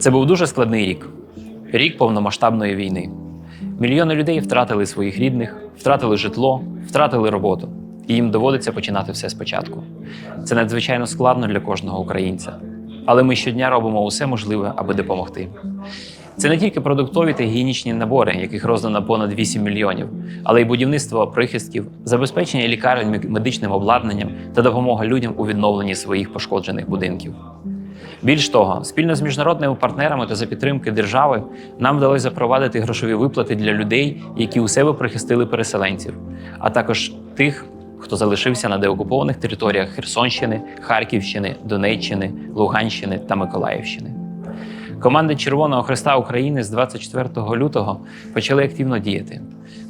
Це був дуже складний рік рік повномасштабної війни. Мільйони людей втратили своїх рідних, втратили житло, втратили роботу, і їм доводиться починати все спочатку. Це надзвичайно складно для кожного українця. Але ми щодня робимо усе можливе, аби допомогти. Це не тільки продуктові та гігієнічні набори, яких роздано понад 8 мільйонів, але й будівництво прихистків, забезпечення лікарень медичним обладнанням та допомога людям у відновленні своїх пошкоджених будинків. Більш того, спільно з міжнародними партнерами та за підтримки держави нам вдалося запровадити грошові виплати для людей, які у себе прихистили переселенців, а також тих, хто залишився на деокупованих територіях Херсонщини, Харківщини, Донеччини, Луганщини та Миколаївщини. Команди Червоного Христа України з 24 лютого почали активно діяти.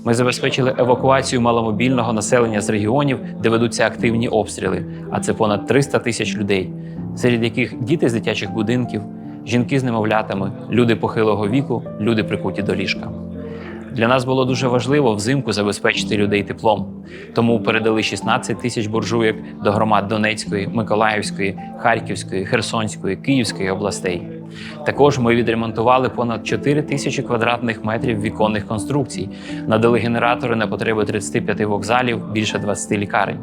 Ми забезпечили евакуацію маломобільного населення з регіонів, де ведуться активні обстріли, а це понад 300 тисяч людей, серед яких діти з дитячих будинків, жінки з немовлятами, люди похилого віку, люди прикуті до ліжка. Для нас було дуже важливо взимку забезпечити людей теплом, тому передали 16 тисяч буржуєк до громад Донецької, Миколаївської, Харківської, Херсонської, Київської областей. Також ми відремонтували понад 4 тисячі квадратних метрів віконних конструкцій, надали генератори на потреби 35 вокзалів, більше 20 лікарень.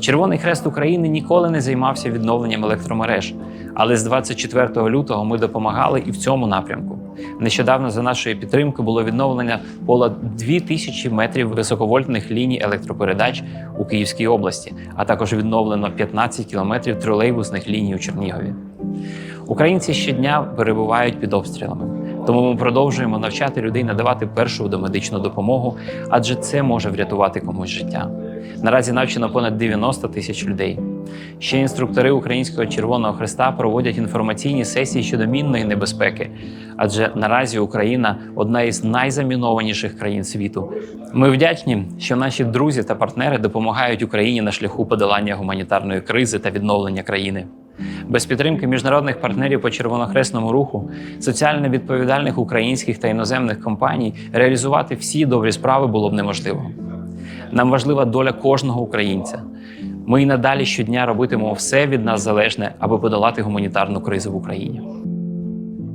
Червоний Хрест України ніколи не займався відновленням електромереж, але з 24 лютого ми допомагали і в цьому напрямку. Нещодавно за нашої підтримки було відновлення понад 2 тисячі метрів високовольтних ліній електропередач у Київській області, а також відновлено 15 кілометрів тролейбусних ліній у Чернігові. Українці щодня перебувають під обстрілами, тому ми продовжуємо навчати людей надавати першу домедичну допомогу, адже це може врятувати комусь життя. Наразі навчено понад 90 тисяч людей. Ще інструктори Українського Червоного Христа проводять інформаційні сесії щодо мінної небезпеки, адже наразі Україна одна із найзамінованіших країн світу. Ми вдячні, що наші друзі та партнери допомагають Україні на шляху подолання гуманітарної кризи та відновлення країни. Без підтримки міжнародних партнерів по червонохресному руху, соціально відповідальних українських та іноземних компаній реалізувати всі добрі справи було б неможливо. Нам важлива доля кожного українця. Ми і надалі щодня робитимемо все від нас залежне, аби подолати гуманітарну кризу в Україні.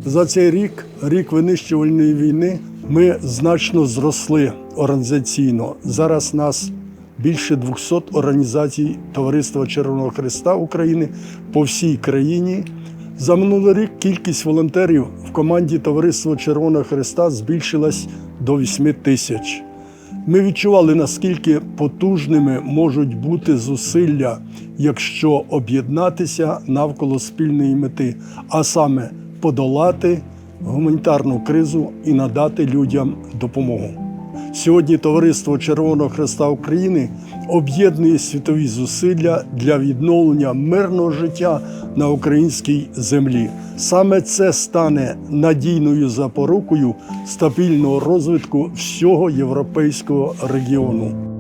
За цей рік, рік винищувальної війни, ми значно зросли організаційно. Зараз нас більше 200 організацій Товариства Червоного Христа України по всій країні. За минулий рік кількість волонтерів в команді Товариства Червоного Христа збільшилась до 8 тисяч. Ми відчували, наскільки потужними можуть бути зусилля, якщо об'єднатися навколо спільної мети, а саме подолати гуманітарну кризу і надати людям допомогу. Сьогодні Товариство Червоного Хреста України об'єднує світові зусилля для відновлення мирного життя на українській землі. Саме це стане надійною запорукою стабільного розвитку всього європейського регіону.